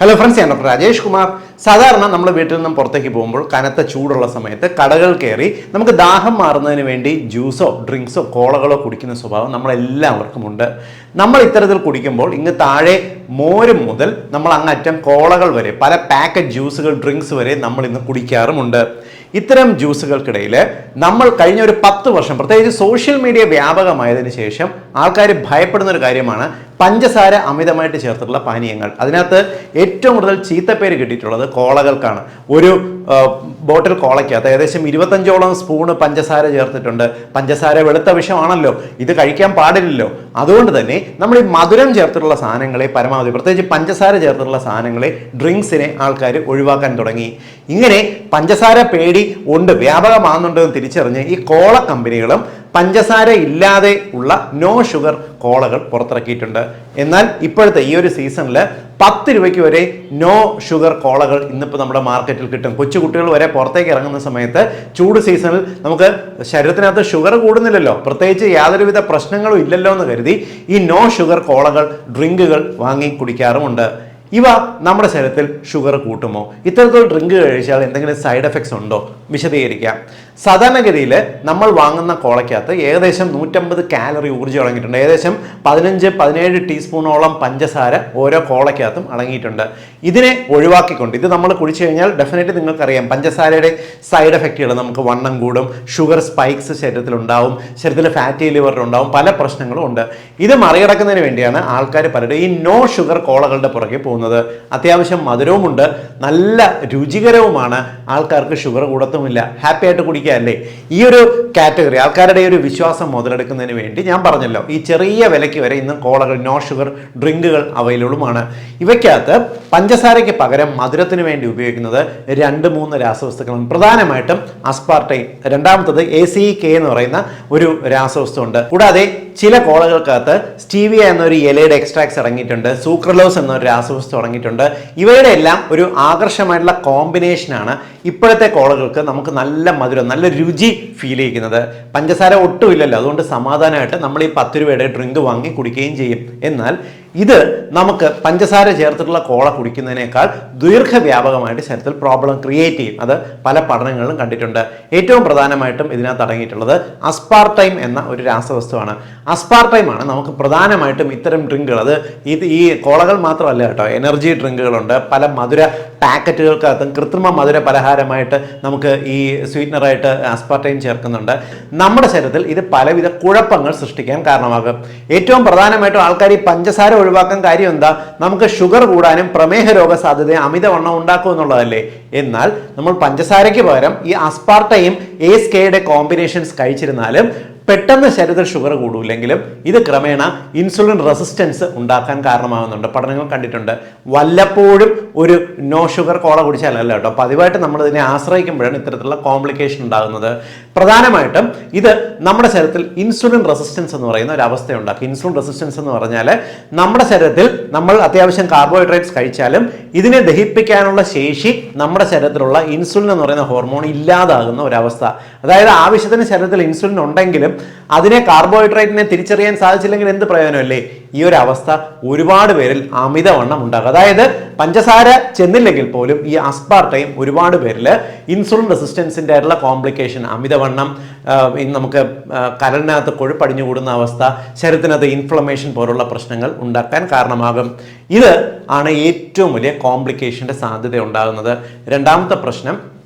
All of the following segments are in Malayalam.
ഹലോ ഫ്രണ്ട്സ് ഞാൻ ഡോക്ടർ രാജേഷ് കുമാർ. സാധാരണ നമ്മൾ വീട്ടിൽ നിന്നും പുറത്തേക്ക് പോകുമ്പോൾ കനത്ത ചൂടുള്ള സമയത്ത് കടകൾ കയറി നമുക്ക് ദാഹം മാറുന്നതിന് വേണ്ടി ജ്യൂസോ ഡ്രിങ്ക്സോ കോളകളോ കുടിക്കുന്ന സ്വഭാവം നമ്മളെല്ലാവർക്കും ഉണ്ട്. നമ്മൾ ഇത്തരത്തിൽ കുടിക്കുമ്പോൾ ഇങ്ങ് താഴെ മോരും മുതൽ നമ്മൾ അങ്ങറ്റം കോളകൾ വരെ പല പാക്കറ്റ് ജ്യൂസുകൾ ഡ്രിങ്ക്സ് വരെ നമ്മൾ ഇന്ന് കുടിക്കാറുമുണ്ട്. ഇത്തരം ജ്യൂസുകൾക്കിടയിൽ നമ്മൾ കഴിഞ്ഞ ഒരു പത്ത് വർഷം പ്രത്യേകിച്ച് സോഷ്യൽ മീഡിയ വ്യാപകമായതിനു ശേഷം ആൾക്കാർ ഭയപ്പെടുന്ന ഒരു കാര്യമാണ് പഞ്ചസാര അമിതമായിട്ട് ചേർത്തിട്ടുള്ള പാനീയങ്ങൾ. അതിനകത്ത് ഏറ്റവും കൂടുതൽ ചീത്തപ്പേര് കിട്ടിയിട്ടുള്ളത് കോളകൾക്കാണ്. ഒരു ബോട്ടിൽ കോളയ്ക്കകത്ത് ഏകദേശം ഇരുപത്തഞ്ചോളം സ്പൂണ് പഞ്ചസാര ചേർത്തിട്ടുണ്ട്. പഞ്ചസാര വെളുത്ത വിഷമാണല്ലോ. ഇത് കഴിക്കാൻ പാടില്ലല്ലോ. അതുകൊണ്ട് തന്നെ നമ്മൾ ഈ മധുരം ചേർത്തിട്ടുള്ള സാധനങ്ങളെ പരമാവധി പ്രത്യേകിച്ച് പഞ്ചസാര ചേർത്തിട്ടുള്ള സാധനങ്ങളെ ഡ്രിങ്ക്സിനെ ആൾക്കാർ ഒഴിവാക്കാൻ തുടങ്ങി. ഇങ്ങനെ പഞ്ചസാര പേടി ഉണ്ട്. വ്യാപകമാകുന്നുണ്ട് എന്ന് തിരിച്ചറിഞ്ഞ് ഈ കോള കമ്പനികളും പഞ്ചസാര ഇല്ലാതെ ഉള്ള നോ ഷുഗർ കോളകൾ പുറത്തിറക്കിയിട്ടുണ്ട്. എന്നാൽ ഇപ്പോഴത്തെ ഈ ഒരു സീസണിൽ പത്ത് രൂപയ്ക്ക് വരെ നോ ഷുഗർ കോളകൾ ഇന്നിപ്പോൾ നമ്മുടെ മാർക്കറ്റിൽ കിട്ടും. കൊച്ചു കുട്ടികൾ വരെ പുറത്തേക്ക് ഇറങ്ങുന്ന സമയത്ത് ചൂട് സീസണിൽ നമുക്ക് ശരീരത്തിനകത്ത് ഷുഗർ കൂടുന്നില്ലല്ലോ. പ്രത്യേകിച്ച് യാതൊരുവിധ പ്രശ്നങ്ങളും ഇല്ലല്ലോ എന്ന് കരുതി ഈ നോ ഷുഗർ കോളകൾ ഡ്രിങ്കുകൾ വാങ്ങി കുടിക്കാറുമുണ്ട്. ഇവ നമ്മുടെ ശരീരത്തിൽ ഷുഗർ കൂട്ടുമോ? ഇത്തരത്തിൽ ഡ്രിങ്ക് കഴിച്ചാൽ എന്തെങ്കിലും സൈഡ് എഫക്ട്സ് ഉണ്ടോ? വിശദീകരിക്കാം. സാധാരണഗതിയിൽ നമ്മൾ വാങ്ങുന്ന കോളയ്ക്കകത്ത് ഏകദേശം നൂറ്റമ്പത് കാലറി ഊർജം അടങ്ങിയിട്ടുണ്ട്. ഏകദേശം പതിനഞ്ച് പതിനേഴ് ടീസ്പൂണോളം പഞ്ചസാര ഓരോ കോളയ്ക്കകത്തും അടങ്ങിയിട്ടുണ്ട്. ഇതിനെ ഒഴിവാക്കിക്കൊണ്ട് ഇത് നമ്മൾ കുടിച്ചു കഴിഞ്ഞാൽ ഡെഫിനറ്റ്ലി നിങ്ങൾക്കറിയാം പഞ്ചസാരയുടെ സൈഡ് എഫക്റ്റുകൾ നമുക്ക് വണ്ണം കൂടും ഷുഗർ സ്പൈക്സ് ശരീരത്തിൽ ഉണ്ടാവും ശരീരത്തിൽ ഫാറ്റി ലിവർ ഉണ്ടാവും പല പ്രശ്നങ്ങളും ഉണ്ട്. ഇത് മറികടക്കുന്നതിന് വേണ്ടിയാണ് ആൾക്കാർ പലരും ഈ നോ ഷുഗർ കോളകളുടെ പുറകെ പോകുന്നത്. അത്യാവശ്യം മധുരവുമുണ്ട്. നല്ല രുചികരവുമാണ്. ആൾക്കാർക്ക് ഷുഗർ കൂടത്തുമില്ല. ഹാപ്പി ആയിട്ട് കുടിക്കാല്ലേ? ഈ ഒരു കാറ്റഗറി ആൾക്കാരുടെ ഒരു വിശ്വാസം മുതലെടുക്കുന്നതിന് വേണ്ടി ഞാൻ പറഞ്ഞല്ലോ ഈ ചെറിയ വിലയ്ക്ക് വരെ ഇന്ന് കോളകൾ നോ ഷുഗർ ഡ്രിങ്കുകൾ അവൈലബിളുമാണ് ഇവയ്ക്കകത്ത് പഞ്ചസാരയ്ക്ക് പകരം മധുരത്തിന് വേണ്ടി ഉപയോഗിക്കുന്നത് രണ്ട് മൂന്ന് രാസവസ്തുക്കളാണ് പ്രധാനമായിട്ടും അസ്പാർട്ടൈൻ രണ്ടാമത്തത് എ സി കെ എന്ന് പറയുന്ന ഒരു രാസവസ്തു ഉണ്ട് കൂടാതെ ചില കോളകൾക്കകത്ത് സ്റ്റീവിയ എന്നൊരു ഇലയുടെ എക്സ്ട്രാക്ട്സ് ഇറങ്ങിയിട്ടുണ്ട് സൂക്രലോസ് എന്നൊരു രാസവസ്തു അടങ്ങിയിട്ടുണ്ട് ഇവയുടെ എല്ലാം ഒരു ആകർഷമായിട്ടുള്ള കോമ്പിനേഷനാണ് ഇപ്പോഴത്തെ കോളകൾക്ക് നമുക്ക് നല്ല മധുരം നല്ല രുചി ഫീൽ ചെയ്യിക്കുന്നത് പഞ്ചസാര ഒട്ടുമില്ലല്ലോ. അതുകൊണ്ട് സമാധാനമായിട്ട് നമ്മൾ ഈ പത്ത് രൂപയുടെ ഡ്രിങ്ക് വാങ്ങി കുടിക്കുകയും ചെയ്യും. എന്നാൽ ഇത് നമുക്ക് പഞ്ചസാര ചേർത്തിട്ടുള്ള കോള കുടിക്കുന്നതിനേക്കാൾ ദീർഘവ്യാപകമായിട്ട് ശരീരത്തിൽ പ്രോബ്ലം ക്രിയേറ്റ് ചെയ്യും. അത് പല പഠനങ്ങളിലും കണ്ടിട്ടുണ്ട്. ഏറ്റവും പ്രധാനമായിട്ടും ഇതിനകത്ത് അടങ്ങിയിട്ടുള്ളത് അസ്പാർട്ടൈം എന്ന ഒരു രാസവസ്തുവാണ്. അസ്പാർട്ടൈം ആണ് നമുക്ക് പ്രധാനമായിട്ടും ഇത്തരം ഡ്രിങ്കുകൾ അത് ഇത് ഈ കോളകൾ മാത്രമല്ല കേട്ടോ. എനർജി ഡ്രിങ്കുകളുണ്ട് പല മധുര പാക്കറ്റുകൾക്കകത്തും കൃത്രിമ മധുര പലഹാരമായിട്ട് നമുക്ക് ഈ സ്വീറ്റ്നറായിട്ട് അസ്പാർട്ടൈം ചേർക്കുന്നുണ്ട്. നമ്മുടെ ശരീരത്തിൽ ഇത് പലവിധ കുഴപ്പങ്ങൾ സൃഷ്ടിക്കാൻ കാരണമാകും. ഏറ്റവും പ്രധാനമായിട്ടും ആൾക്കാർ ഈ പഞ്ചസാര ഒഴിവാക്കാൻ കാര്യം എന്താ? നമുക്ക് ഷുഗർ കൂടാനും പ്രമേഹ രോഗ സാധ്യത അമിതവണ്ണം ഉണ്ടാക്കും എന്നുള്ളതല്ലേ? എന്നാൽ നമ്മൾ പഞ്ചസാരയ്ക്ക് പകരം ഈ അസ്പാർട്ടയും എസ് കെയുടെ കോമ്പിനേഷൻസ് കഴിച്ചിരുന്നാലും പെട്ടെന്ന് ശരീരത്തിൽ ഷുഗർ കൂടൂല്ലെങ്കിലും ഇത് ക്രമേണ ഇൻസുലിൻ റെസിസ്റ്റൻസ് ഉണ്ടാക്കാൻ കാരണമാകുന്നുണ്ട് പഠനങ്ങൾ കണ്ടിട്ടുണ്ട്. വല്ലപ്പോഴും ഒരു നോ ഷുഗർ കോള കുടിച്ചാലല്ല കേട്ടോ. പതിവായിട്ട് നമ്മൾ ഇതിനെ ആശ്രയിക്കുമ്പോഴാണ് ഇത്തരത്തിലുള്ള കോംപ്ലിക്കേഷൻ ഉണ്ടാകുന്നത്. പ്രധാനമായിട്ടും ഇത് നമ്മുടെ ശരീരത്തിൽ ഇൻസുലിൻ റെസിസ്റ്റൻസ് എന്ന് പറയുന്ന ഒരു അവസ്ഥ ഉണ്ടാക്കും ഇൻസുലിൻ റെസിസ്റ്റൻസ് എന്ന് പറഞ്ഞാൽ നമ്മുടെ ശരീരത്തിൽ നമ്മൾ അത്യാവശ്യം കാർബോഹൈഡ്രേറ്റ്സ് കഴിച്ചാലും ഇതിനെ ദഹിപ്പിക്കാനുള്ള ശേഷി നമ്മുടെ ശരീരത്തിലുള്ള ഇൻസുലിൻ എന്ന് പറയുന്ന ഹോർമോൺ ഇല്ലാതാകുന്ന ഒരവസ്ഥ. അതായത് ആവശ്യത്തിന് ശരീരത്തിൽ ഇൻസുലിൻ ഉണ്ടെങ്കിലും അതിനെ കാർബോഹൈഡ്രേറ്റിനെ തിരിച്ചറിയാൻ സാധിച്ചില്ലെങ്കിൽ എന്ത് പ്രയോജനമല്ലേ? ഈ ഒരു അവസ്ഥ ഒരുപാട് പേരിൽ അമിതവണ്ണം ഉണ്ടാകും. അതായത് പഞ്ചസാര ചെന്നില്ലെങ്കിൽ പോലും ഈ അസ്പാർട്ടയും ഒരുപാട് പേരിൽ ഇൻസുലിൻ റെസിസ്റ്റൻസിന്റെ ആയിട്ടുള്ള കോംപ്ലിക്കേഷൻ അമിതവണ്ണം നമുക്ക് കരളിനകത്ത് കൊഴുപ്പടിഞ്ഞു കൂടുന്ന അവസ്ഥ ശരീരത്തിനകത്ത് ഇൻഫ്ലമേഷൻ പോലുള്ള പ്രശ്നങ്ങൾ ഉണ്ടാക്കാൻ കാരണമാകും. ഇത് ആണ് ഏറ്റവും വലിയ കോംപ്ലിക്കേഷന്റെ സാധ്യത ഉണ്ടാകുന്നത് രണ്ടാമത്തെ പ്രശ്നം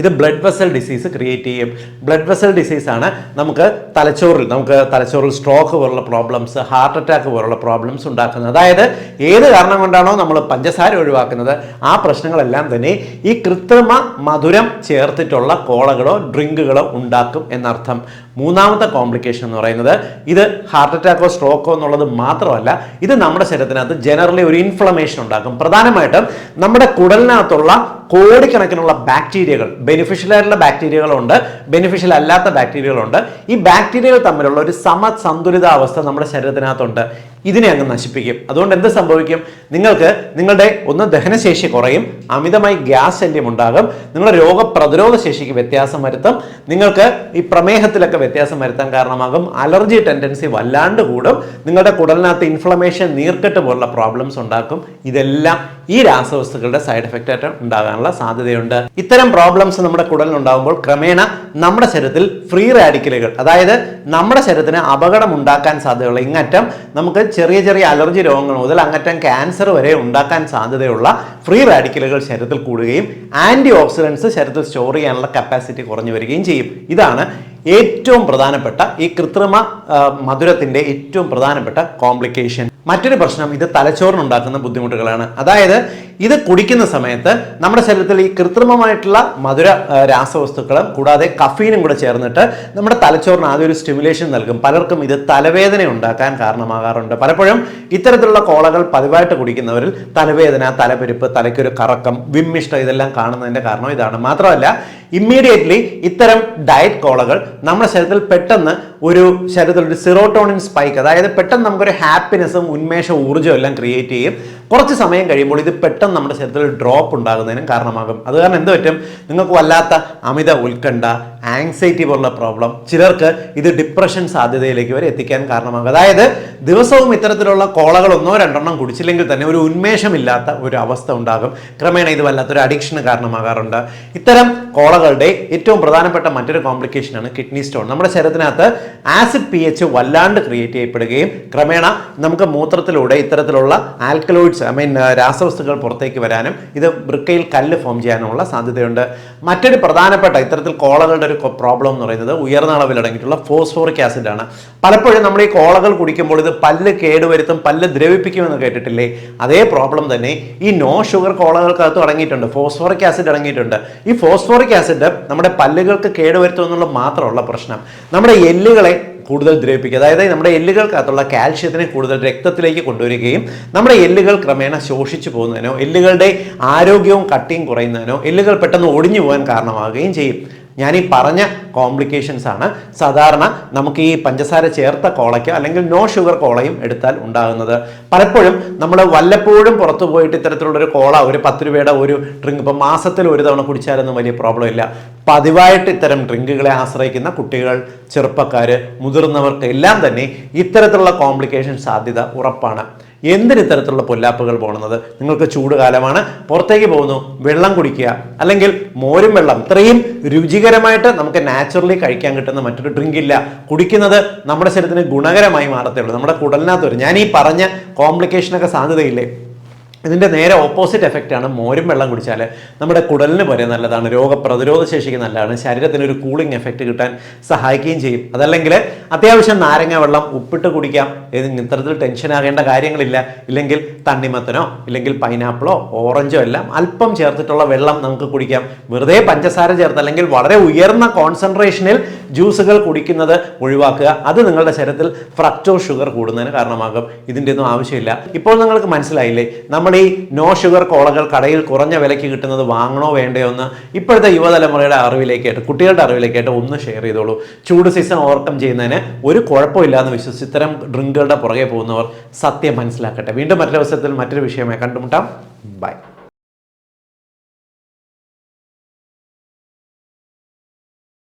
ഇത് ബ്ലഡ് വെസൽ ഡിസീസ് ക്രിയേറ്റ് ചെയ്യും. ബ്ലഡ് വെസൽ ഡിസീസ് ആണ് നമുക്ക് തലച്ചോറിൽ നമുക്ക് തലച്ചോറിൽ സ്ട്രോക്ക് പോലുള്ള പ്രോബ്ലംസ് ഹാർട്ട് അറ്റാക്ക് പോലുള്ള പ്രോബ്ലംസ് ഉണ്ടാക്കുന്നത്. അതായത് ഏത് കാരണം കൊണ്ടാണോ നമ്മൾ പഞ്ചസാര ഒഴിവാക്കുന്നത്. ആ പ്രശ്നങ്ങളെല്ലാം തന്നെ ഈ കൃത്രിമ മധുരം ചേർത്തിട്ടുള്ള കോളകളോ ഡ്രിങ്കുകളോ ഉണ്ടാക്കും എന്നർത്ഥം. മൂന്നാമത്തെ കോംപ്ലിക്കേഷൻ എന്ന് പറയുന്നത് ഇത് ഹാർട്ട് അറ്റാക്കോ സ്ട്രോക്കോ എന്നുള്ളത് മാത്രമല്ല ഇത് നമ്മുടെ ശരീരത്തിനകത്ത് ജനറലി ഒരു ഇൻഫ്ലമേഷൻ ഉണ്ടാക്കും. പ്രധാനമായിട്ടും നമ്മുടെ കുടലിനകത്തുള്ള കോടിക്കണക്കിനുള്ള ബാക്ടീരിയകൾ ബെനിഫിഷ്യൽ ആയിട്ടുള്ള ബാക്ടീരിയകളുണ്ട് ബെനിഫിഷ്യൽ അല്ലാത്ത ബാക്ടീരിയകളുണ്ട്. ഈ ബാക്ടീരിയകൾ തമ്മിലുള്ള ഒരു സമസന്തുലിതാവസ്ഥ നമ്മുടെ ശരീരത്തിനകത്തുണ്ട്. ഇതിനെ അങ്ങ് നശിപ്പിക്കും. അതുകൊണ്ട് എന്ത് സംഭവിക്കും? നിങ്ങൾക്ക് നിങ്ങളുടെ ഒന്ന് ദഹനശേഷി കുറയും അമിതമായി ഗ്യാസ് ശല്യം ഉണ്ടാകും നിങ്ങളുടെ രോഗപ്രതിരോധ ശേഷിക്ക് വ്യത്യാസം വരുത്തും നിങ്ങൾക്ക് ഈ പ്രമേഹത്തിലൊക്കെ വ്യത്യാസം വരുത്താൻ കാരണമാകും അലർജി ടെൻഡൻസി വല്ലാണ്ട് കൂടും നിങ്ങളുടെ കുടലിനകത്ത് ഇൻഫ്ലമേഷൻ നീർക്കെട്ട് പോലുള്ള പ്രോബ്ലംസ് ഉണ്ടാക്കും. ഇതെല്ലാം ഈ രാസവസ്തുക്കളുടെ സൈഡ് എഫക്റ്റ് ആയിട്ട് ഉണ്ടാകാനുള്ള സാധ്യതയുണ്ട്. ഇത്തരം പ്രോബ്ലംസ് നമ്മുടെ കുടലിനുണ്ടാകുമ്പോൾ ക്രമേണ നമ്മുടെ ശരീരത്തിൽ ഫ്രീ റാഡിക്കലുകൾ അതായത് നമ്മുടെ ശരീരത്തിന് അപകടം ഉണ്ടാക്കാൻ സാധ്യതയുള്ള ഇങ്ങറ്റം നമുക്ക് ചെറിയ ചെറിയ അലർജി രോഗങ്ങൾ മുതൽ അങ്ങറ്റം ക്യാൻസർ വരെ ഉണ്ടാക്കാൻ സാധ്യതയുള്ള ഫ്രീ റാഡിക്കലുകൾ ശരീരത്തിൽ കൂടുകയും ആന്റി ഓക്സിഡൻസ് ശരീരത്തിൽ സ്റ്റോർ ചെയ്യാനുള്ള കപ്പാസിറ്റി കുറഞ്ഞു വരികയും ചെയ്യും. ഇതാണ് ഏറ്റവും പ്രധാനപ്പെട്ട ഈ കൃത്രിമ മധുരത്തിന്റെ ഏറ്റവും പ്രധാനപ്പെട്ട കോംപ്ലിക്കേഷൻ മറ്റൊരു പ്രശ്നം ഇത് തലച്ചോറിനുണ്ടാക്കുന്ന ബുദ്ധിമുട്ടുകളാണ്. അതായത് ഇത് കുടിക്കുന്ന സമയത്ത് നമ്മുടെ ശരീരത്തിൽ ഈ കൃത്രിമമായിട്ടുള്ള മധുര രാസവസ്തുക്കളും കൂടാതെ കഫീനും കൂടെ ചേർന്നിട്ട് നമ്മുടെ തലച്ചോറിന് ആദ്യം ഒരു സ്റ്റിമുലേഷൻ നൽകും. പലർക്കും ഇത് തലവേദന ഉണ്ടാക്കാൻ കാരണമാകാറുണ്ട്. പലപ്പോഴും ഇത്തരത്തിലുള്ള കോളകൾ പതിവായിട്ട് കുടിക്കുന്നവരിൽ തലവേദന തലപെരുപ്പ് തലയ്ക്കൊരു കറക്കം വിമ്മിഷ്ടം ഇതെല്ലാം കാണുന്നതിന്റെ കാരണം ഇതാണ്. മാത്രമല്ല ഇമ്മീഡിയറ്റ്ലി ഇത്തരം ഡയറ്റ് കോളകൾ നമ്മുടെ ശരീരത്തിൽ പെട്ടെന്ന് ഒരു ശരീരത്തിൽ ഒരു സിറോട്ടോണിൻ സ്പൈക്ക് അതായത് പെട്ടെന്ന് നമുക്കൊരു ഹാപ്പിനെസ്സും ഉന്മേഷ ഊർജവും എല്ലാം ക്രിയേറ്റ് ചെയ്യും. കുറച്ച് സമയം കഴിയുമ്പോൾ ഇത് പെട്ടെന്ന് നമ്മുടെ ശരീരത്തിൽ ഡ്രോപ്പ് ഉണ്ടാകുന്നതിനും കാരണമാകും. അത് കാരണം എന്ത് പറ്റും? നിങ്ങൾക്ക് വല്ലാത്ത അമിത ഉത്കണ്ഠ ആങ്സൈറ്റി പോലുള്ള പ്രോബ്ലം ചിലർക്ക് ഇത് ഡിപ്രഷൻ സാധ്യതയിലേക്ക് വരെ എത്തിക്കാൻ കാരണമാകും. അതായത് ദിവസവും ഇത്തരത്തിലുള്ള കോളകൾ ഒന്നോ രണ്ടെണ്ണം കുടിച്ചില്ലെങ്കിൽ തന്നെ ഒരു ഉന്മേഷമില്ലാത്ത ഒരു അവസ്ഥ ഉണ്ടാകും. ക്രമേണ ഇത് വല്ലാത്തൊരു അഡിക്ഷന് കാരണമാകാറുണ്ട്. ഇത്തരം കോളകളുടെ ഏറ്റവും പ്രധാനപ്പെട്ട മറ്റൊരു കോംപ്ലിക്കേഷനാണ് കിഡ്നി സ്റ്റോൺ നമ്മുടെ ശരീരത്തിനകത്ത് ആസിഡ് പി എച്ച് വല്ലാണ്ട് ക്രിയേറ്റ് ചെയ്യപ്പെടുകയും ക്രമേണ നമുക്ക് മൂത്രത്തിലൂടെ ഇത്തരത്തിലുള്ള ആൽക്കലോയിഡ്സ് ഐ മീൻ രാസവസ്തുക്കൾ പുറത്തേക്ക് വരാനും ഇത് വൃക്കയിൽ കല്ല് ഫോം ചെയ്യാനുമുള്ള സാധ്യതയുണ്ട്. മറ്റൊരു പ്രധാനപ്പെട്ട ഇത്തരത്തിൽ കോളകളുടെ ഒരു പ്രോബ്ലം എന്ന് പറയുന്നത് ഉയർന്ന അളവിൽ അടങ്ങിയിട്ടുള്ള ഫോസ്ഫോറിക് ആസിഡ് ആണ്. പലപ്പോഴും നമ്മൾ ഈ കോളകൾ കുടിക്കുമ്പോൾ ഇത് പല്ല് കേടുവരുത്തും പല്ല് ദ്രവിപ്പിക്കുമെന്ന് കേട്ടിട്ടില്ലേ? അതേ പ്രോബ്ലം തന്നെ ഈ നോ ഷുഗർ കോളകൾക്കകത്ത് അടങ്ങിയിട്ടുണ്ട്. ഫോസ്ഫോറിക് ആസിഡ് അടങ്ങിയിട്ടുണ്ട്. ഈ ഫോസ്ഫോറിക് ആസിഡ് നമ്മുടെ പല്ലുകൾക്ക് കേടുവരുത്തും എന്നുള്ളത് മാത്രമുള്ള പ്രശ്നം. നമ്മുടെ എല്ലുകളെ കൂടുതൽ ദ്രവിപ്പിക്കുക. അതായത് നമ്മുടെ എല്ലുകൾക്കകത്തുള്ള കാൽഷ്യത്തിനെ കൂടുതൽ രക്തത്തിലേക്ക് കൊണ്ടുവരികയും നമ്മുടെ എല്ലുകൾ ക്രമേണ ശോഷിച്ചു പോകുന്നതിനോ എല്ലുകളുടെ ആരോഗ്യവും കട്ടിയും കുറയുന്നതിനോ എല്ലുകൾ പെട്ടെന്ന് ഒടിഞ്ഞു പോകാൻ കാരണമാവുകയും ചെയ്യും. ഞാൻ ഈ പറഞ്ഞ കോംപ്ലിക്കേഷൻസ് ആണ് സാധാരണ നമുക്ക് ഈ പഞ്ചസാര ചേർത്ത കോളയ്ക്ക് അല്ലെങ്കിൽ നോ ഷുഗർ കോളയും എടുത്താൽ ഉണ്ടാകുന്നത്. പലപ്പോഴും നമ്മൾ വല്ലപ്പോഴും പുറത്തു പോയിട്ട് ഇത്തരത്തിലുള്ളൊരു കോള ഒരു പത്ത് രൂപയുടെ ഒരു ഡ്രിങ്ക് ഇപ്പം മാസത്തിൽ ഒരു തവണ കുടിച്ചാലൊന്നും വലിയ പ്രോബ്ലം ഇല്ല. പതിവായിട്ട് ഇത്തരം ഡ്രിങ്കുകളെ ആശ്രയിക്കുന്ന കുട്ടികൾ ചെറുപ്പക്കാർ മുതിർന്നവർക്ക് എല്ലാം തന്നെ ഇത്തരത്തിലുള്ള കോംപ്ലിക്കേഷൻ സാധ്യത ഉറപ്പാണ്. എന്തിന് ഇത്തരത്തിലുള്ള പൊല്ലാപ്പുകൾ പോകുന്നത് നിങ്ങൾക്ക് ചൂട് കാലമാണ്. പുറത്തേക്ക് പോകുന്നു വെള്ളം കുടിക്കുക അല്ലെങ്കിൽ മോരും വെള്ളം. ഇത്രയും രുചികരമായിട്ട് നമുക്ക് നാച്ചുറലി കഴിക്കാൻ കിട്ടുന്ന മറ്റൊരു ഡ്രിങ്ക് ഇല്ല. കുടിക്കുന്നത് നമ്മുടെ ശരീരത്തിന് ഗുണകരമായി മാറത്തേ ഉള്ളൂ. നമ്മുടെ കുടലിനകത്ത് വരും. ഞാൻ ഈ പറഞ്ഞ കോംപ്ലിക്കേഷനൊക്കെ സാധ്യതയില്ലേ? ഇതിന്റെ നേരെ ഓപ്പോസിറ്റ് എഫക്റ്റ് ആണ് മോരും വെള്ളം കുടിച്ചാൽ നമ്മുടെ കുടലിന് വരെ നല്ലതാണ് രോഗപ്രതിരോധ ശേഷിക്ക് നല്ലതാണ് ശരീരത്തിന് ഒരു കൂളിംഗ് എഫക്റ്റ് കിട്ടാൻ സഹായിക്കുകയും ചെയ്യും. അതല്ലെങ്കിൽ അത്യാവശ്യം നാരങ്ങ വെള്ളം ഉപ്പിട്ട് കുടിക്കാം. ഇത് ഇത്തരത്തിൽ ടെൻഷൻ ആകേണ്ട കാര്യങ്ങളില്ല. ഇല്ലെങ്കിൽ തണ്ണിമത്തനോ ഇല്ലെങ്കിൽ പൈനാപ്പിളോ ഓറഞ്ചോ എല്ലാം അല്പം ചേർത്തിട്ടുള്ള വെള്ളം നമുക്ക് കുടിക്കാം. വെറുതെ പഞ്ചസാര ചേർത്ത് അല്ലെങ്കിൽ വളരെ ഉയർന്ന കോൺസെൻട്രേഷനിൽ ജ്യൂസുകൾ കുടിക്കുന്നത് ഒഴിവാക്കുക. അത് നിങ്ങളുടെ ശരീരത്തിൽ ഫ്രക്ടോ ഷുഗർ കൂടുന്നതിന് കാരണമാകും. ഇതിന്റെ ഒന്നും ആവശ്യമില്ല. ഇപ്പോൾ നിങ്ങൾക്ക് മനസ്സിലായില്ലേ? നമ്മൾ ഈ നോ ഷുഗർ കോളകൾ കടയിൽ കുറഞ്ഞ വിലയ്ക്ക് കിട്ടുന്നത് വാങ്ങണോ വേണ്ടയോ എന്ന് ഇപ്പോഴത്തെ യുവതലമുറയുടെ അറിവിലേക്കായിട്ട് കുട്ടികളുടെ അറിവിലേക്കായിട്ട് ഒന്ന് ഷെയർ ചെയ്തോളൂ. ചൂട് സീസൺ ഓവർകം ചെയ്യുന്നതിന് ഒരു കുഴപ്പമില്ല എന്ന് വിശ്വസിച്ച് ഇത്തരം ഡ്രിങ്കുകളുടെ പുറകെ പോകുന്നവർ സത്യം മനസ്സിലാക്കട്ടെ. വീണ്ടും മറ്റൊരു അവസരത്തിൽ മറ്റൊരു വിഷയമായി കണ്ടുമുട്ടാം. ബൈ